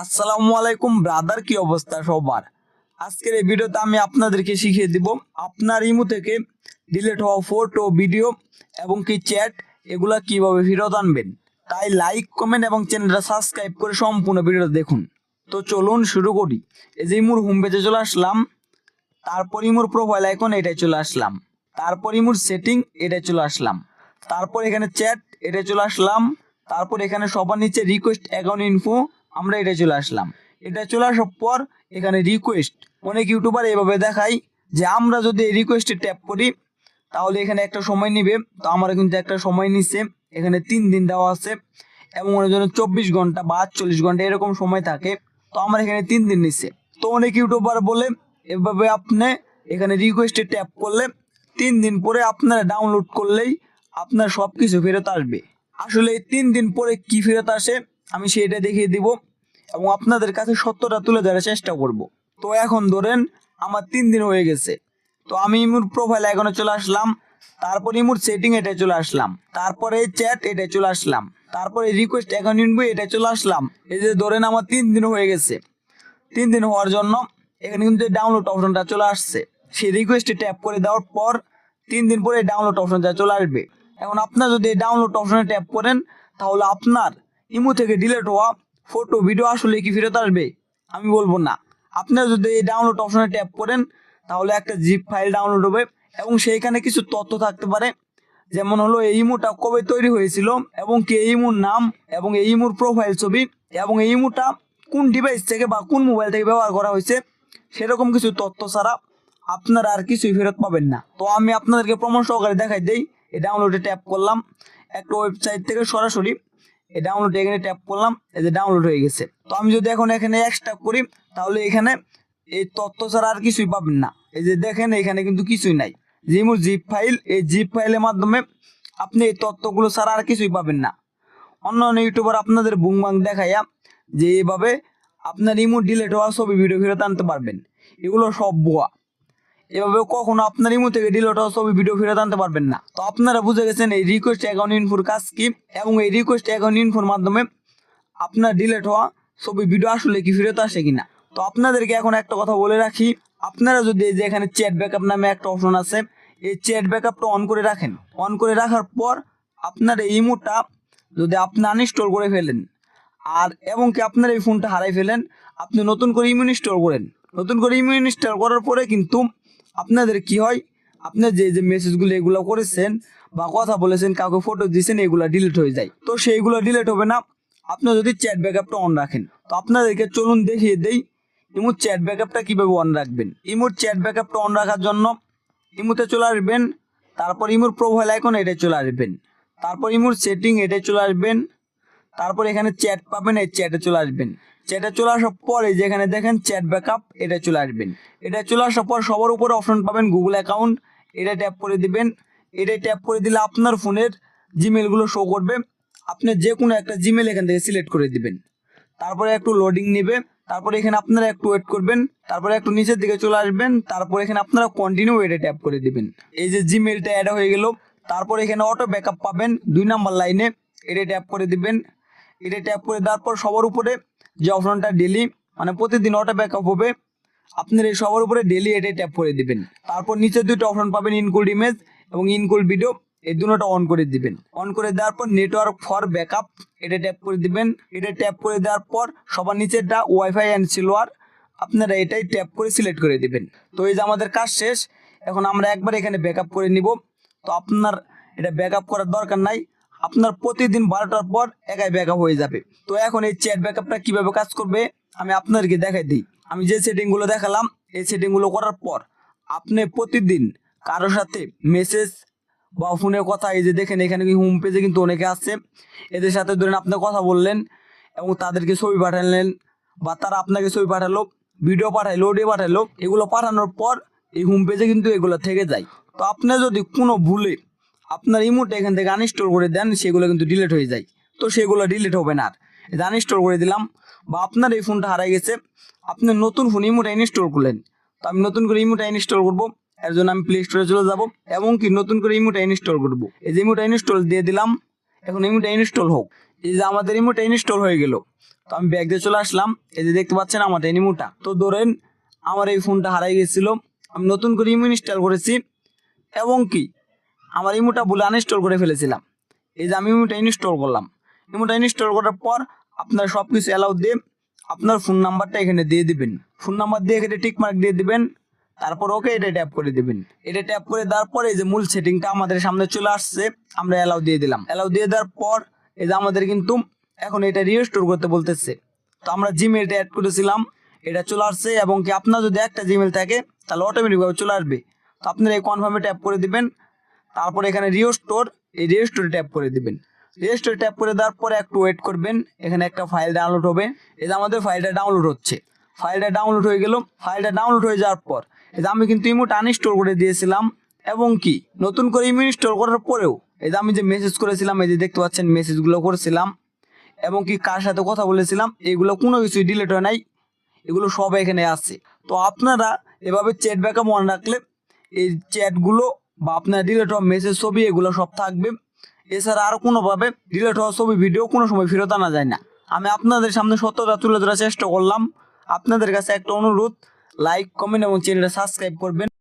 আসসালামু আলাইকুম ব্রাদার কি অবস্থা সবার? আজকের এই ভিডিওতে আমি আপনাদেরকে শিখিয়ে দিব আপনার ইমু থেকে ডিলিট হওয়া ফটো ভিডিও এবং কি চ্যাট এগুলা কীভাবে ফেরত আনবেন। তাই লাইক কমেন্ট এবং চ্যানেলটা সাবস্ক্রাইব করে সম্পূর্ণ ভিডিওটা দেখুন। তো চলুন শুরু করি। এই যে ইমুর হোম পেজে চলে আসলাম, তারপর ইমুর প্রোফাইল আইকন এটাই চলে আসলাম। তারপর ইমুর সেটিং এটাই চলে আসলাম। তারপর এখানে চ্যাট এটাই চলে আসলাম। তারপর এখানে সবার নিচে রিকোয়েস্ট অ্যাকাউন্ট ইনফো আমরা এটা চলে আসলাম। এটা চলে আসার পর এখানে রিকোয়েস্ট অনেক ইউটিউবার এভাবে দেখায় যে আমরা যদি এই রিকোয়েস্টে ট্যাপ করি, তাহলে এখানে একটা সময় নিবে। তো আমার কিন্তু একটা সময় নিচ্ছে, এখানে তিন দিন দেওয়া আছে এবং ওনার জন্য চব্বিশ ঘণ্টা বা আটচল্লিশ ঘণ্টা এরকম সময় থাকে। তো আমার এখানে তিন দিন নিচ্ছে। তো অনেক ইউটিউবার বলে, এভাবে আপনি এখানে রিকোয়েস্টে ট্যাপ করলে তিন দিন পরে আপনারা ডাউনলোড করলেই আপনার সব কিছু ফেরত আসবে। আসলে এই তিন দিন পরে কি ফেরত আসে? আমি সেটা দেখিয়ে দিব এবং আপনাদের কাছে সত্যটা তুলে ধরার চেষ্টা করব। তো এখন ধরেন আমার তিন দিন হয়ে গেছে। তো আমি ইমুর প্রোফাইল এখনও চলে আসলাম, তারপর ইমুর সেটিং এটা চলে আসলাম, তারপরে চ্যাট এটা চলে আসলাম, তারপরে রিকোয়েস্ট এখন ইনবো এটা চলে আসলাম। এই যে ধরেন আমার তিন দিন হয়ে গেছে। তিন দিন হওয়ার জন্য এখানে কিন্তু ডাউনলোড অপশনটা চলে আসছে। সেই রিকোয়েস্টে ট্যাপ করে দেওয়ার পর তিন দিন পরে ডাউনলোড অপশনটা চলে আসবে। এখন আপনার যদি ডাউনলোড অপশনে ট্যাপ করেন, তাহলে আপনার ইমো থেকে ডিলেট হওয়া ফটো ভিডিও আসলে কি ফেরত আসবে? আমি বলব না। আপনারা যদি এই ডাউনলোড অপশনে ট্যাপ করেন, তাহলে একটা জিপ ফাইল ডাউনলোড হবে এবং সেইখানে কিছু তথ্য থাকতে পারে। যেমন হলো, এই ইমোটা কবে তৈরি হয়েছিল এবং কি এই ইমোর নাম এবং এই ইমোর প্রোফাইল ছবি এবং এই ইমোটা কোন ডিভাইস থেকে বা কোন মোবাইল থেকে ব্যবহার করা হয়েছে, সেরকম কিছু তথ্য ছাড়া আপনারা আর কিছুই ফেরত পাবেন না। তো আমি আপনাদেরকে প্রমাণ সহকারে দেখাই দেই, এই ডাউনলোডে ট্যাপ করলাম। একটা ওয়েবসাইট থেকে সরাসরি এই ডাউনলোড এখানে ট্যাপ করলাম, এই যে ডাউনলোড হয়ে গেছে। তো আমি যদি এখন এখানে এক্সট্রা করি, তাহলে এখানে এই তথ্য ছাড়া আর কিছুই পাবেন না। এই যে দেখেন, এখানে কিন্তু কিছুই নাই। জিমুর জিপ ফাইল এই জিপ ফাইলের মাধ্যমে আপনি এই তথ্যগুলো ছাড়া আর কিছুই পাবেন না। অন্য অন্য ইউটিউবার আপনাদের বুংবাং দেখাইয়া যে এইভাবে আপনার ইমো ডিলেট হওয়া ছবি ভিডিও ফেরত আনতে পারবেন। এগুলো সব ভুয়া। এভাবে কখনো আপনার ইমো থেকে ডিলেট হওয়া ছবি ভিডিও ফেরত আনতে পারবেন না। তো আপনারা বুঝে গেছেন এই রিকোয়েস্ট অ্যাকাউন্ট ইনফোর কাজ কি এবং এই রিকোয়েস্ট অ্যাকাউন্ট ইনফোর মাধ্যমে আপনার ডিলেট হওয়া ছবি ভিডিও আসলে কি ফেরত আসে কিনা? তো আপনাদেরকে এখন একটা কথা বলে রাখি, আপনারা যদি এই যে এখানে চ্যাট ব্যাকআপ নামে একটা অপশন আছে, এই চ্যাট ব্যাকআপটা অন করে রাখেন। অন করে রাখার পর আপনার এই ইমোটা যদি আপনি আনইনস্টল করে ফেলেন, আর এবং কি আপনার এই ফোনটা হারাই ফেলেন, আপনি নতুন করে ইমিউন ইনস্টল করেন। নতুন করে ইমিউন ইনস্টল করার পরে কিন্তু আপনাদের কি হয়? আপনার যে যে মেসেজগুলো এগুলো করেছেন বা কথা বলেছেন, কাউকে ফটো দিয়েছেন এগুলো ডিলিট হয়ে যায়। তো সেইগুলো ডিলিট হবে না। আপনি যদি চ্যাট ব্যাকআপটা অন রাখেন, তো আপনাদেরকে চলুন দেখিয়ে দেই ইমোর চ্যাট ব্যাকআপটা কীভাবে অন রাখবেন। ইমোর চ্যাট ব্যাকআপটা অন রাখার জন্য ইমোতে চলে আসবেন, তারপর ইমোর প্রোফাইল আইকন এটা চলে আসবেন। তারপর ইমোর সেটিং এটা চলে আসবেন, তারপর এখানে চ্যাট পাবেন, এই চ্যাটে চলে আসবেন। চ্যাটে চলে আসার পরে যেখানে দেখেন চ্যাট ব্যাকআপ এটা চলে আসবেন। এটা চলে আসার পর সবার উপরে অপশন পাবেন গুগল অ্যাকাউন্ট এটা ট্যাপ করে দিবেন। এটা ট্যাপ করে দিলে আপনার ফোনের জিমেলগুলো শো করবে। আপনি যে কোনো একটা জিমেল এখান থেকে সিলেক্ট করে দিবেন। তারপরে একটু লোডিং নেবে, তারপরে এখানে আপনারা একটু ওয়েট করবেন, তারপরে একটু নিচের দিকে চলে আসবেন, তারপরে এখানে আপনারা কন্টিনিউ এটা ট্যাপ করে দিবেন। এই যে জিমেলটা অ্যাড হয়ে গেল, তারপর এখানে অটো ব্যাকআপ পাবেন, দুই নাম্বার লাইনে এটা ট্যাপ করে দিবেন। এটা ট্যাপ করে দেওয়ার পর সবার উপরে যে অপশনটা ডেলি মানে প্রতিদিন অটো ব্যাকআপ হবে, আপনার এই সবার উপরে ডেলি এটা ট্যাপ করে দিবেন। তারপর নিচে দুটো অপশন পাবেন ইনকুল ইমেজ এবং ইনকুল ভিডিও এই দুটোটা অন করে দিবেন। অন করে দেওয়ার পর নেটওয়ার্ক ফর ব্যাকআপ এটা ট্যাপ করে দিবেন। এটা ট্যাপ করে দেওয়ার পর সবার নিচেরটা ওয়াইফাই অ্যান্ড সিলোয়ার আপনারা এটাই ট্যাপ করে সিলেক্ট করে দিবেন। তো এই যে আমাদের কাজ শেষ, এখন আমরা একবার এখানে ব্যাকআপ করে নিব। তো আপনার এটা ব্যাকআপ করার দরকার নাই। আপনার প্রতিদিন বারোটার পর একাই ব্যাকআপ হয়ে যাবে। তো এখন এই চ্যাট ব্যাকআপটা কীভাবে কাজ করবে, আমি আপনাদেরকে দেখাই দিই। আমি যে সেটিংগুলো দেখালাম, এই সেটিংগুলো করার পর আপনি প্রতিদিন কারোর সাথে মেসেজ বা ফোনে কথা, এই যে দেখেন এখানে কি হোম পেজে কিন্তু অনেকে আছে, এদের সাথে ধরেন আপনি কথা বললেন এবং তাদেরকে ছবি পাঠালেন বা তারা আপনাকে ছবি পাঠালো ভিডিও পাঠাইলো অডিও পাঠাইলো এগুলো পাঠানোর পর এই হোম পেজে কিন্তু এগুলো থেকে যায়। তো আপনি যদি কোনো ভুলে আপনার ইমোটা এখান থেকে আনইনস্টল করে দেন, সেগুলো কিন্তু ডিলিট হয়ে যায়। তো সেগুলো ডিলিট হবে না আর। আনইনস্টল করে দিলাম, বা আপনার এই ফোনটা হারাই গেছে, আপনি নতুন ফোন ইমোটা ইনস্টল করলেন। তো আমি নতুন করে ইমোটা ইনস্টল করব, এর জন্য আমি প্লে স্টোরে চলে যাব, এবং কি নতুন করে ইমোটা ইনস্টল করব। এই যে ইমোটা ইনস্টল দিয়ে দিলাম, এখন ইমোটা ইনস্টল হোক। এই যে আমাদের ইমোটা ইনস্টল হয়ে গেল। তো আমি ব্যাগ দিয়ে চলে আসলাম, এই যে দেখতে পাচ্ছেন আমার ইমুটা তো ধরেন, আমার এই ফোনটা হারাই গেছিল, আমি নতুন করে ইমু ইনস্টল করেছি, এবং কি আমার ইমুটা বলে আনইনস্টল করে ফেলেছিলাম। এই যে আমি ইমুটা ইনস্টল করলাম। ইমুটা ইনস্টল করার পর আপনার সব কিছু অ্যালাউ দিয়ে আপনার ফোন নাম্বারটা এখানে দিয়ে দিবেন। ফোন নাম্বার দিয়ে এখানে টিক মার্ক দিয়ে দিবেন। তারপর ওকে এটা ট্যাপ করে দিবেন। এটা ট্যাপ করে দেওয়ার পরে এই যে মূল সেটিংটা আমাদের সামনে চলে আসছে, আমরা অ্যালাউ দিয়ে দিলাম। অ্যালাউ দিয়ে দেওয়ার পর এই যে আমাদের কিন্তু এখন এটা রিস্টোর করতে বলতেছে। তো আমরা জিমেলটা অ্যাড করেছিলাম, এটা চলে আসছে এবং কি আপনার যদি একটা জিমেল থাকে, তাহলে অটোমেটিকভাবে চলে আসবে। তো আপনারা এই কনফার্মে ট্যাপ করে দিবেন। তারপর এখানে রিস্টোর এই রিস্টোরে ট্যাপ করে দিবেন। রেজিস্টার ট্যাপ করে দেওয়ার পরে একটু ওয়েট করবেন, এখানে একটা ফাইল ডাউনলোড হবে। যে আমাদের ফাইলটা ডাউনলোড হচ্ছে। ফাইলটা ডাউনলোড হয়ে গেল। ফাইলটা ডাউনলোড হয়ে যাওয়ার পর যে আমি কিন্তু ইমোট আনইনস্টল করে দিয়েছিলাম, এবং কি, নতুন করে ইমো ইনস্টল করার পরেও যে আমি যে মেসেজ করেছিলাম, এই যে দেখতে পাচ্ছেন মেসেজগুলো করেছিলাম, এবং কি কার সাথে কথা বলেছিলাম, এগুলো কোনো কিছুই ডিলিট হয় নাই। এগুলো সব এখানে আছে। তো আপনারা এভাবে চ্যাট ব্যাকআপ মনে রাখলে, এই চ্যাটগুলো বা আপনার ডিলেট হওয়া মেসেজ ছবি এগুলো সব থাকবে। এছাড়া আর কোনোভাবে ডিলেট হওয়া ছবি ভিডিও কোনো সময় ফেরত আনা যায় না। আমি আপনাদের সামনে সত্যতা তুলে ধরার চেষ্টা করলাম। আপনাদের কাছে একটা অনুরোধ লাইক কমেন্ট এবং চ্যানেলটা সাবস্ক্রাইব করবেন।